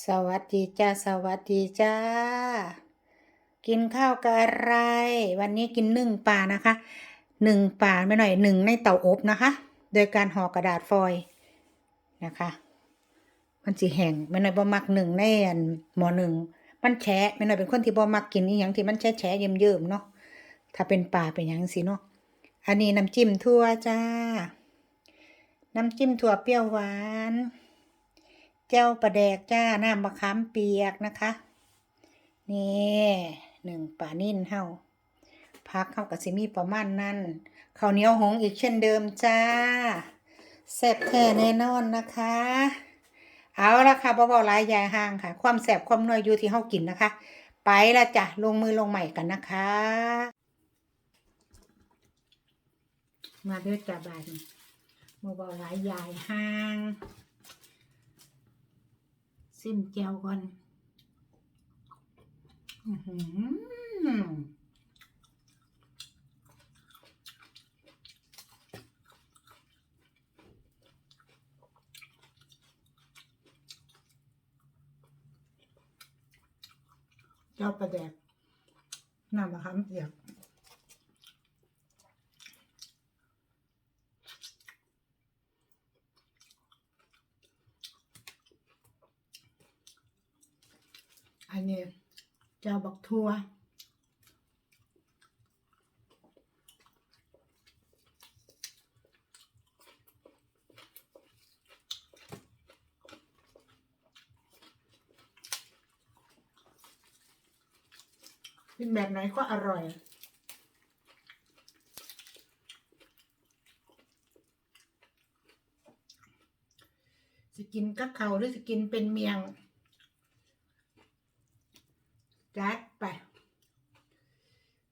สวัสดีจ้า สวัสดีจ้า กินข้าวกับอะไร วันนี้กินนึ่งปลานะคะหนึ่งปลาไม่หน่อยหนึ่งในเตาอบนะคะ โดยการห่อกระดาษฟอยล์นะคะ มันสิแห้งไม่หน่อยบ่มักหนึ่งในอันหมอหนึ่งมันแฉะไม่หน่อยเป็นคนที่บ่มักกินอีหยังที่มันแฉะแฉะเยิ้มเยิมเนาะถ้าเป็นปลาเป็นหยังสิเนาะอันนี้น้ำจิ้มทั่วจ้า น้ำจิ้มถั่วเปรี้ยวหวาน เจ้าปลาแดกจ้าน้ำมะขามเปียกนะคะ นี่หนึ่งปลานิ่นเฮาพักเข้ากับซิมีประมาณนั้นข้าวเหนียวหงอีกเช่นเดิมจ้าแซ่บแท้แน่นอนนะคะ เอาละค่ะบ่าวหลายยายห่างค่ะ ความแซ่บความนัวอยู่ที่เฮากินนะคะ ไปละจ้ะลงมือลงใหม่กันนะคะ มาเด้อจ้าบานบ่าวหลายยายห่าง ซิมแก้วก่อนเจ้าประแดกน้ำมะขามเปียก อันนี้ เจ้าบักทัวกินแบบไหนก็อร่อยจะกินกับเขาหรือจะกินเป็นเมียง จัดไป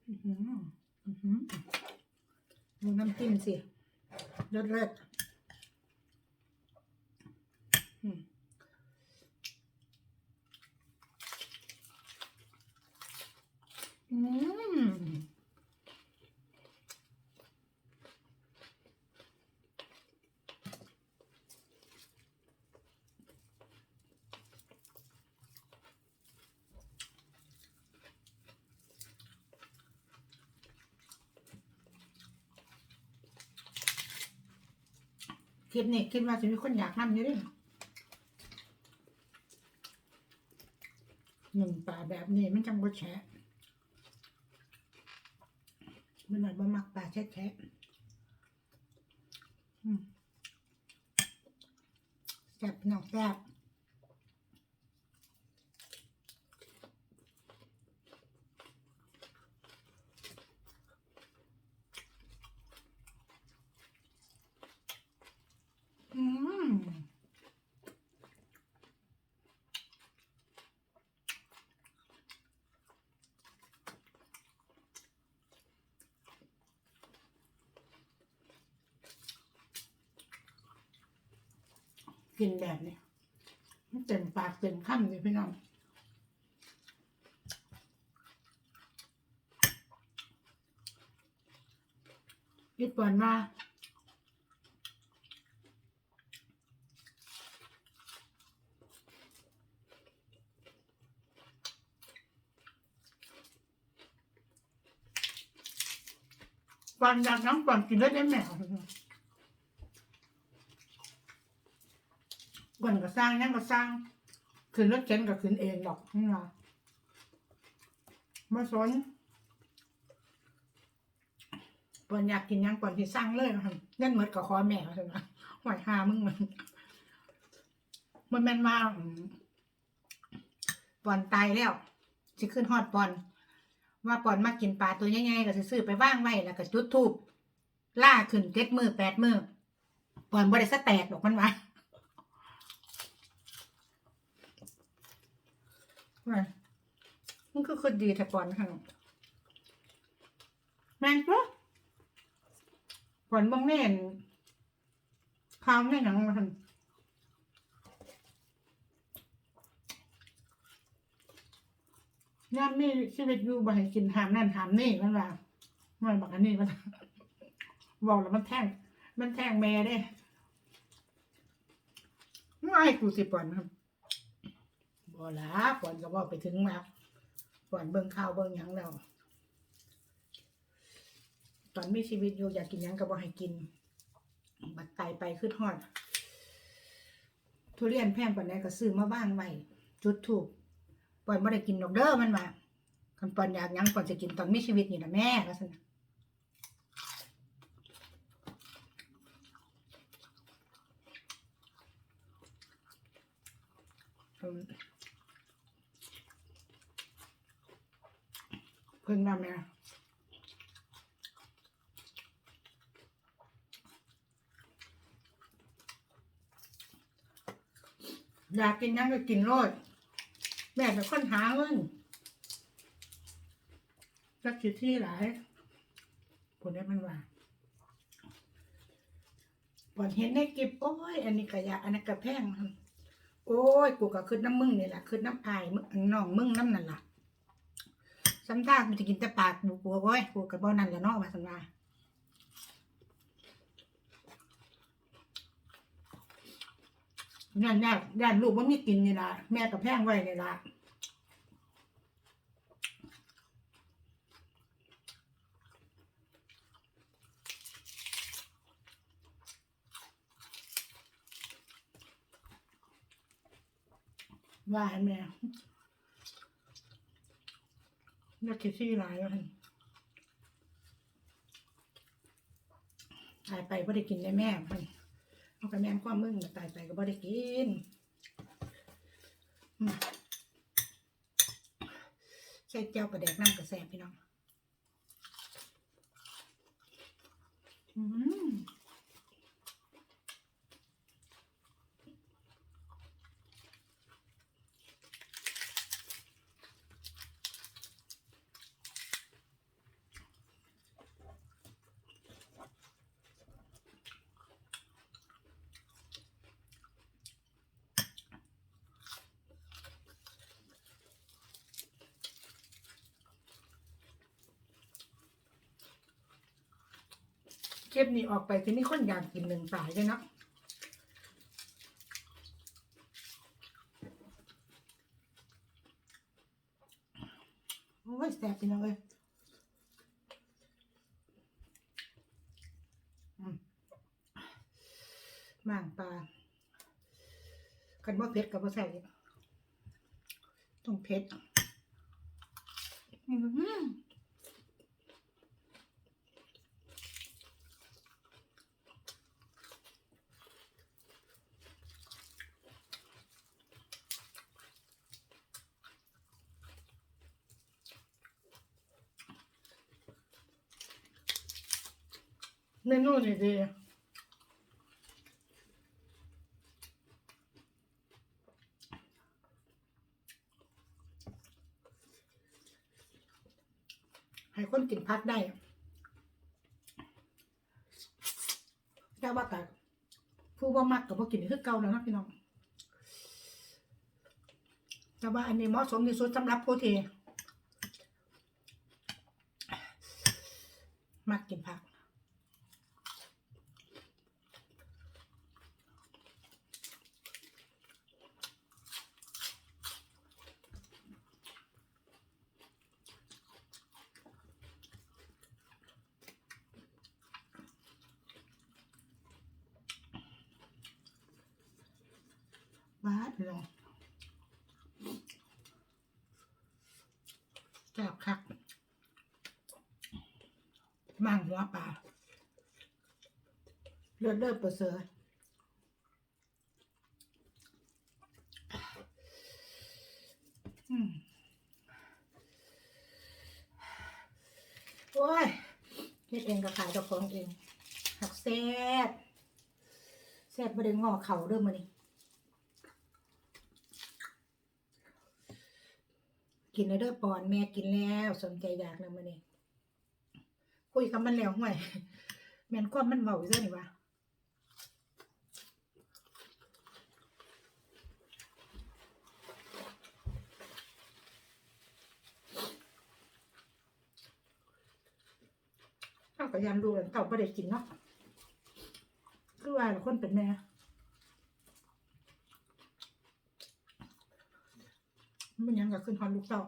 อือหืออือหือดูน้ำจิ้มสิ เลิศเลิศอืมอืม คลิปนี้คิดว่าจะมีคนอยากทำอยู่ด้วยหนึ่งป่าแบบนี้มันจังบ่แฉะมันหน่อยบ่มักป่าแฉะแฉะแซ่บน้องแซ่บอืม กินแบบนี้เต็มปากเต็มคำเลยพี่น้องยึดปอนว่าก่อนอยากน้ำก่อนกินได้ได้แม่ นก็สร้างยังก็สร้างขึ้นรถเข็นก็ขึ้นเองหรอกนี่นะมาสนก่อนอยากกินยังก่อนที่สร้างเลยค่ะเล่นเหมือนกับคอแม่ใช่ไหมหอยหามึงมันมันแม่นมาอืมปอนตายแล้วสิขึ้นฮอดปอน ว่าปอนมากินปลาตัวใหญ่ๆก็สิซื้อไปว่างไว้แล้วก็จุดทูบล่าขึ้นเจ็ดมือแปดมือปอนบ่ได้สแตกดอกมันว่า ว่มันก็คือดีแต่ปอนค่ะแม่นปะปอนบางแน่นข้าวแน่หนังมาทำย่ามนี่ชีวิตอยู่บ่ให้กินหามนั่นหามนี่มันว่ามันบอกอันนี้มันบอกแล้วมันแท่ง มันแท่งแม่เด้ไม่ให้กูสิปอนครับ พอละก่อนก็บอกไปถึงมาก่อนเบิ่งข่าวเบิ่งหยังแล้วตอนมีชีวิตอยู่อยากกินหยังก็บ่ให้กิน บัดตายไปขึ้นฮอด ทุเรียนแพงกว่านี้ก็ซื้อมาบ้างไว้จุดถูกปอนบ่ได้กินดอกเด้อมันว่าคันปอนอยากหยังปอนจะกินตอนมีชีวิตนี่นะแม่ว่าซั่นน่ะอืม พิ่งนำเนี่ยอยากกินยังก็กินโลดแม่เป็นคนหาเงินจักสิที่หลายผลได้มันว่าปอนเห็นในคลิปโอ้ย อันนี้กระยะอันนั้กระแพงโอ้ย กูก็ขึ้นน้ำมึงนี่แหละขึ้นน้ำอายมึงน้องมึงน้ำนั่นแหละ ซ้ำทางมันจะกินแต่ปากกูกูโอ้ยกูกับบ่นั่นแหละเนอกมาสันว่าญาติญาติญาติลูกว่ามีกินนี่ละแม่กับแพงไว้นี่ละว่าให้แม่ อยากคิดที่ลายแล้วหั่นตายไปไม่ได้กินได้แม่มันเอากระแมนความมึงตายไปก็ไม่ได้กินใส่เจ้าประแดกน้ำกระแสบพี่น้อง อืม คลิปนี้ออกไปที่นี่คนอยากกินหนึ่งสายเลยเนาะโอ้ยแสบพี่น้องเลยอืมม่างปลากันว่าเผ็ดกับว่าใส่ต้องเผ็ดอืม เมนูนี่ดีให้คนกินพักได้แต่ว่าแต่ผู้ว่ามักกับผู้กินคือเก่าแล้วนะพี่น้องแต่ว่าอันนี้เหมาะสมที่สุดสำหรับผู้ที่มักกินผัก บ้าพี่น้องแซ่บคัก มั่งหัวปลาเลือดเลือดเปอร์เสืออืมโอ้ยเฮ็ดเองก็ขายเจ้าของเอง หักแซ่บแซ่บบ่ได้งอเข่าเด้อมื้อนี้กินแล้วเด้อปอนแม่กินแล้ว สนใจอยากนำมานี่ คุยกับมันแล้วห่วยแม่นความมันเบาอยู่ซะนี่วะข้ากับยำดูแล้วเต่าไม่ได้กินเนาะคือว่าคนเป็นแม่มันยังกับขึ้นฮอนลูกเต้า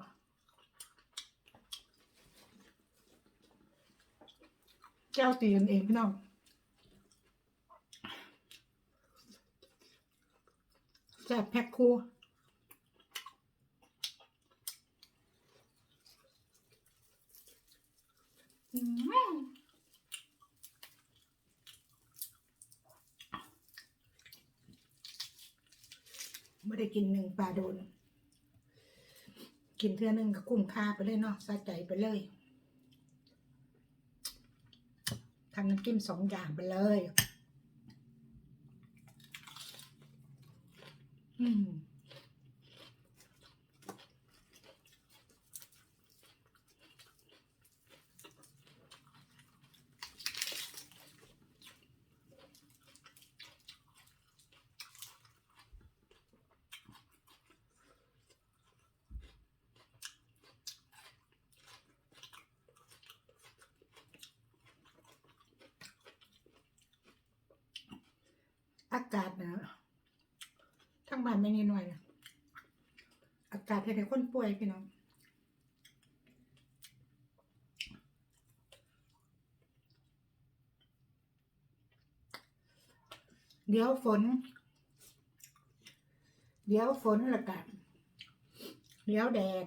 แก้วตีกันเองพี่น้องแซ่บแพ็คคู่ไม่ได้กินหนึ่งปลาโดน กินเทื่อหนึงก็คุ้มค่าไปเลยเนาะสะใจไปเลยทำน้ำจิ้มสองอย่างไปเลย อืม อากาศนะทั้งบ้านไม่นิดหน่อยนะอากาศเห็นให้คนป่วยพี่น้องเดี๋ยวฝน เดี๋ยวฝนละกันเดี๋ยวแดด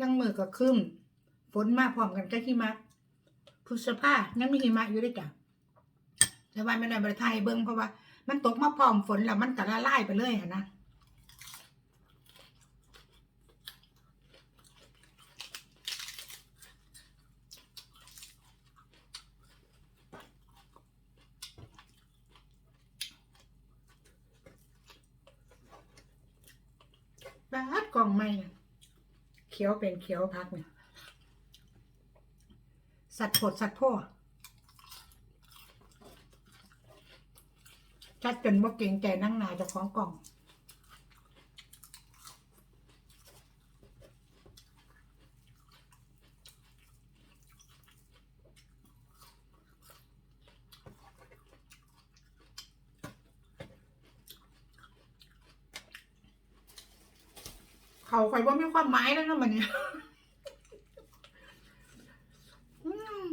ลังมือก็ครึ้มฝนมาพร้อมกันกับหิมะพฤษภายังมีหิมะอยู่ด้วยจ้ะ แต่ว่าไม่ได้บริไทยเบิ้งเพราะว่า มันตกมาพร้อมฝนแล้วมันก็ละลายไปเลยอะนะบาดกล่องไม่เนี่ยเขียวเป็นเขียวพักเนี่ยสัตว์โผดสัตว์พ่อ ชัดจนว่าเก่งใจนั่งนาจะของกล่อง เขาคอยว่าไมีความหมายแล้วนะมันเนี่ยอืม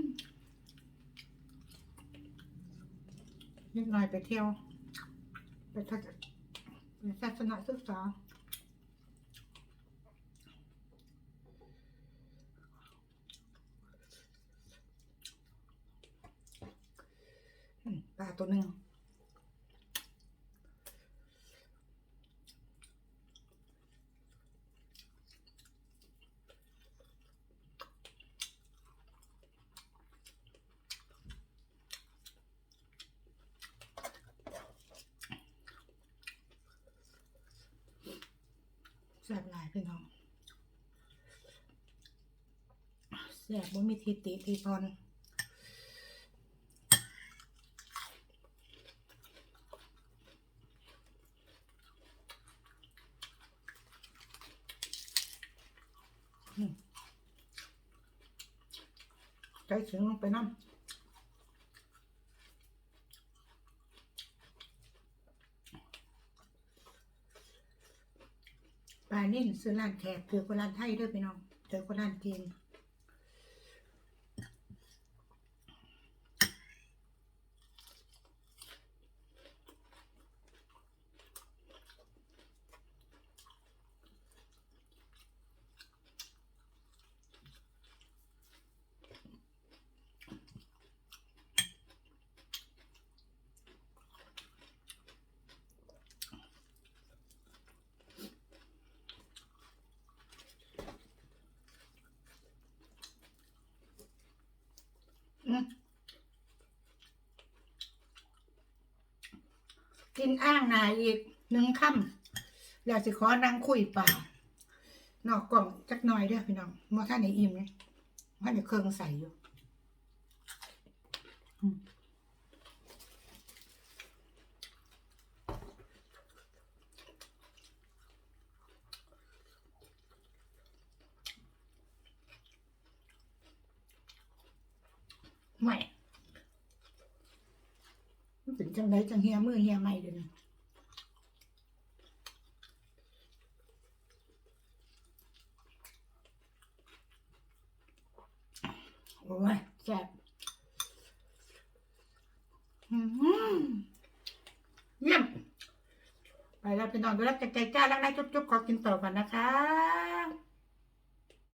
นิดหน่อยไปเที่ยว ไปทักไปศาสนาศึกษาปลาตัวหนึ่งแซ่บหลายพี่น้อง แซ่บบ่มีทิติทีพรใจถึงลงไปน้ำปลานิ่นซื้อร้านแขกถือคนร้านไทยด้วยพี่น้องเจอคนร้านจีน อืม กินอ้างนายอีกหนึ่งค่ำแล้วสิขอนั่งคุยเปล่านอกกล่องจักหน่อยเด้อพี่น้องเมื่อท่านในอิ่มเนี่ยท่านในเครื่องใส่อยู่อืมไม่ จังไดจังเฮียมือเฮียไม่เดี๋ยวนี้โอ้ยแซ่บเยี่ยมไปแล้วไปนอนดูแลใจใจจ้าแล้วนะจุ๊บๆขอกินต่อก่อนนะคะ